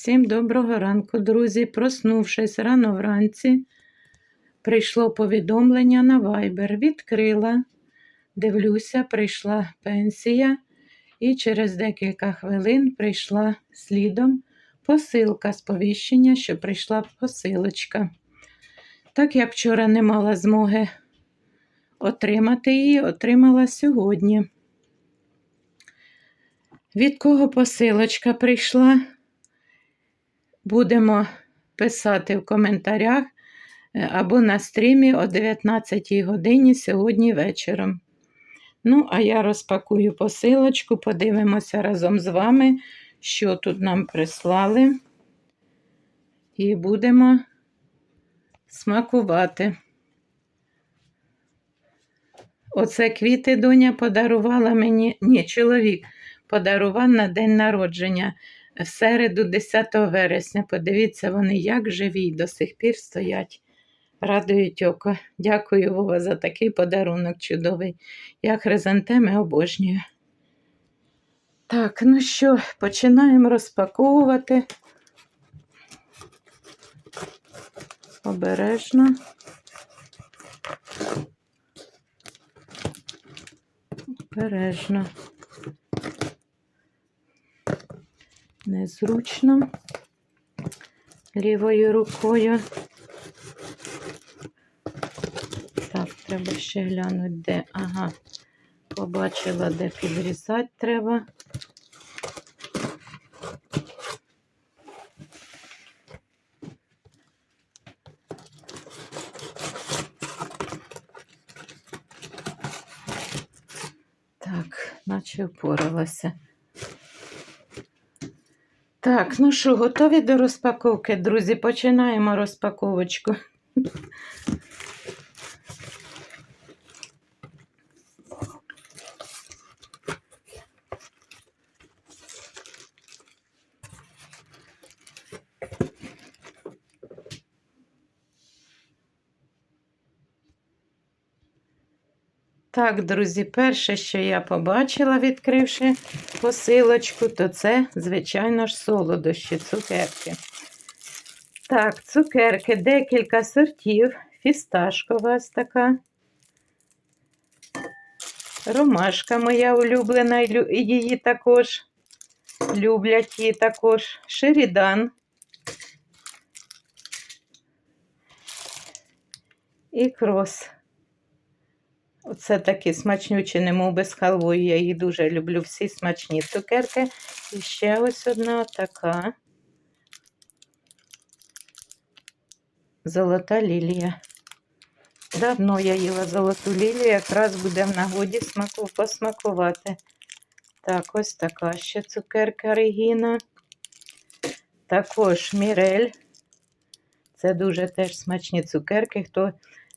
Всім доброго ранку, друзі. Проснувшись рано вранці, прийшло повідомлення на Viber. Відкрила, дивлюся, прийшла пенсія, і через декілька хвилин прийшла слідом посилка сповіщення, що прийшла посилочка. Так як вчора не мала змоги отримати її, отримала сьогодні. Від кого посилочка прийшла? Будемо писати в коментарях е, або на стрімі о 19 годині сьогодні вечором. Ну, а я розпакую посилочку, подивимося разом з вами, що тут нам прислали. І будемо смакувати. Оце квіти доня подарувала мені, ні, чоловік подарував на день народження в середу, 10 вересня. Подивіться, вони як живі й до сих пір стоять. Радують око. Дякую Вова за такий подарунок чудовий. Я хризантеми обожнюю. Так, ну що, починаємо розпаковувати. Обережно. Обережно. Незручно лівою рукою. Так, треба ще глянути, де. Ага, побачила, де підрізати треба. Наче впоралася. Так, ну що, готові до розпаковки, друзі? Починаємо розпаковочку. Так, друзі, перше, що я побачила, відкривши посилочку, то це, звичайно ж, солодощі, цукерки. Так, цукерки, декілька сортів, фісташкова ось така. Ромашка моя улюблена, її також люблять її також. Шерідан. І крос. Оце такі смачнючі, немов би з халвою. Я їх дуже люблю. Всі смачні цукерки. І ще ось одна така. Золота лілія. Давно я їла золоту лілію, якраз буде в нагоді смаку посмакувати. Так, ось така ще цукерка Регіна. Також Мірель. Це дуже теж смачні цукерки. Хто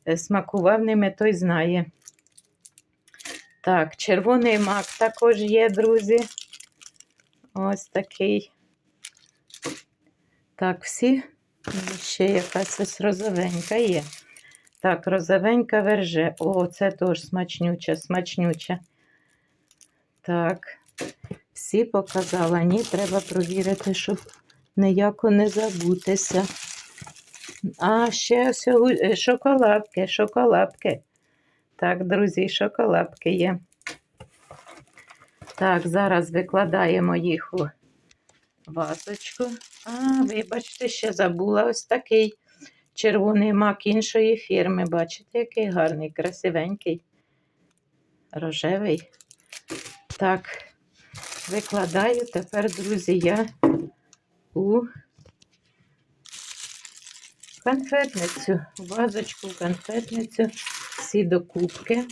е, смакував ними, той знає. Так, червоний мак також є, друзі. Ось такий. Так, всі. Ще якась ось розовенька є. Так, розовенька верже. О, це теж смачнюча, смачнюча. Так, всі показала. Ні, треба провірити, щоб ніяко не забутися. А, ще ось е, шоколадки, шоколадки. Так, друзі, шоколадки є. Так, зараз викладаємо їх у вазочку. А, вибачте, ще забула ось такий червоний мак іншої фірми. Бачите, який гарний, красивенький, рожевий. Так, викладаю тепер, друзі, я у конфетницю, вазочку, конфетницю, всі докупки.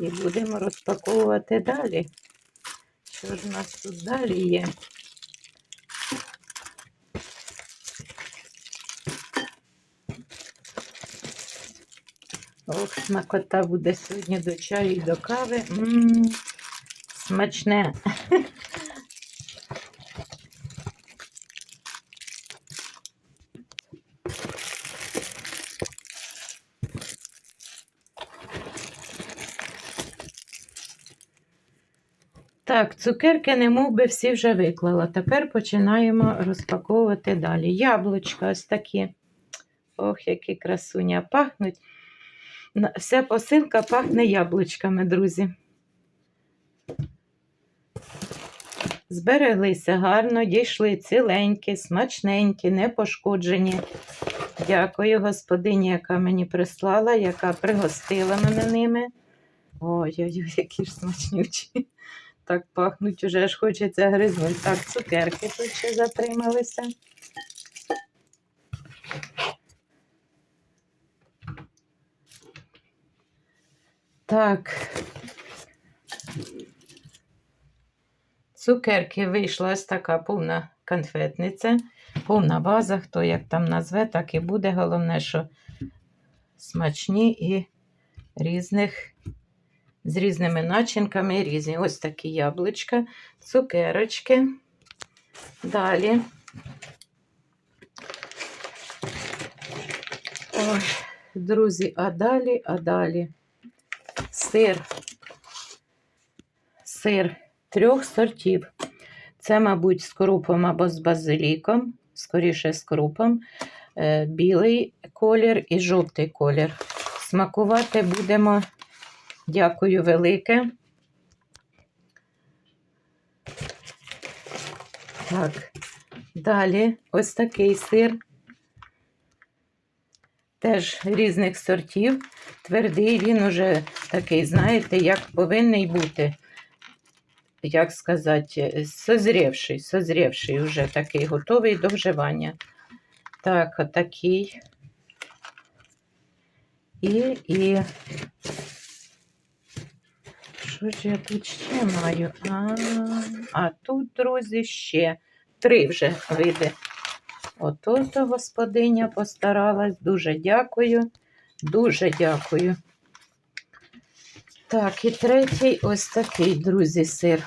І будемо розпаковувати далі. Що ж у нас тут далі є? Ох, смакота буде сьогодні до чаю і до кави. М, смачне. Так, цукерки не мов би всі вже виклала. Тепер починаємо розпаковувати далі. Яблучка ось такі. Ох, які красуня пахнуть. Вся посилка пахне яблучками, друзі. Збереглися гарно, дійшли ціленькі, смачненькі, не пошкоджені. Дякую господині, яка мені прислала, яка пригостила мене ними. Ой-ой-ой, які ж смачнючі. Так пахнуть, уже ж хочеться гризнути. Так, цукерки тут ще затрималися. Так. Цукерки вийшла ось така повна конфетниця, повна база, хто як там назве, так і буде. Головне, що смачні і різних, з різними начинками різні. Ось такі яблучка, цукерочки. Далі. Ой, друзі, а далі, а далі. Сир. Сир трьох сортів. Це, мабуть, з крупом або з базиліком, скоріше з крупом, е, білий колір і жовтий колір. Смакувати будемо, дякую велике. Так, далі ось такий сир. Теж різних сортів. Твердий, він уже такий, знаєте, як повинний бути як сказати, созрівший, созрівший вже такий, готовий до вживання. Так, отакий. І, і. Ж я тут ще маю? А, а тут, друзі, ще три вже види. Ото то господиня постаралась. Дуже дякую. Дуже дякую. Так, і третій ось такий, друзі, сир.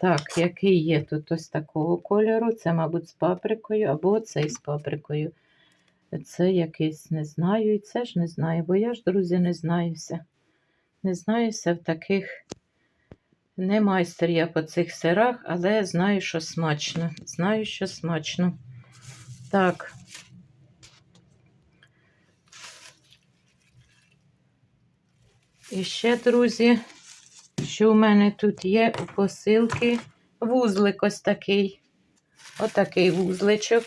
Так, який є тут ось такого кольору. Це, мабуть, з паприкою, або цей з паприкою. Це якийсь не знаю, і це ж не знаю, бо я ж, друзі, не знаюся. Не знаюся в таких. Не майстер я по цих сирах, але знаю, що смачно. Знаю, що смачно. Так. І ще, друзі, що у мене тут є у посилки вузлик ось такий. Отакий вузличок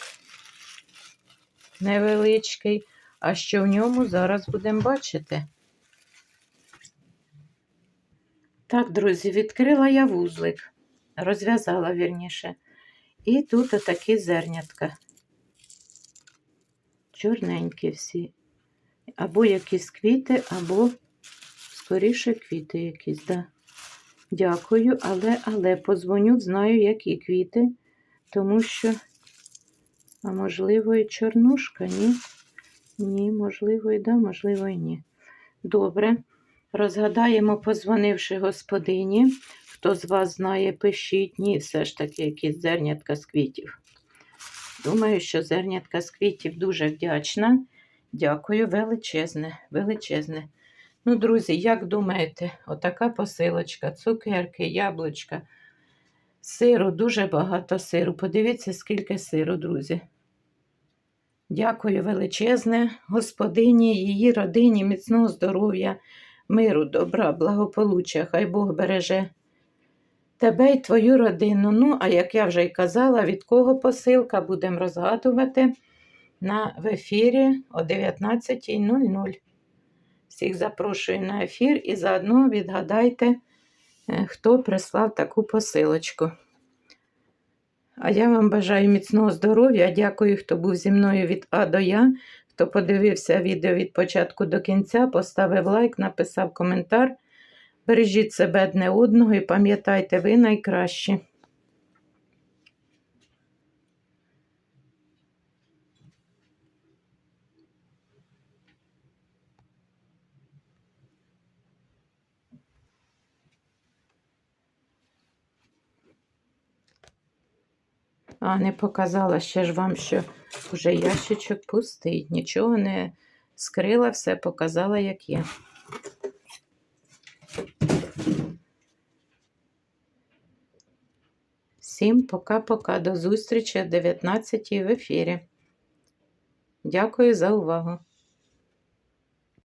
невеличкий. А що в ньому зараз будемо бачити. Так, друзі, відкрила я вузлик, розв'язала вірніше. І тут отакі зернятка. Чорненькі всі. Або якісь квіти, або скоріше квіти якісь, да. Дякую, але, але позвоню, знаю, які квіти, тому що, а можливо, і чорнушка, ні? Ні, можливо, і да, можливо, і ні. Добре. Розгадаємо, позвонивши господині. Хто з вас знає, пишіть, ні, все ж таки якісь зернятка з квітів. Думаю, що зернятка з квітів дуже вдячна. Дякую, величезне, величезне. Ну, друзі, як думаєте, отака посилочка, цукерки, яблучка, сиру, дуже багато сиру. Подивіться, скільки сиру, друзі. Дякую величезне господині, її родині, міцного здоров'я, миру, добра, благополуччя. Хай Бог береже тебе і твою родину. Ну, а як я вже й казала, від кого посилка будемо розгадувати на в ефірі о 19.00. Всіх запрошую на ефір і заодно відгадайте, е, хто прислав таку посилочку. А я вам бажаю міцного здоров'я. Дякую, хто був зі мною від А до Я. Хто подивився відео від початку до кінця, поставив лайк, написав коментар. Бережіть себе одне одного і пам'ятайте, ви найкращі. А не показала ще ж вам, що вже ящичок пустий. Нічого не скрила, все показала, як є. Всім пока-пока. До зустрічі о 19 в ефірі. Дякую за увагу!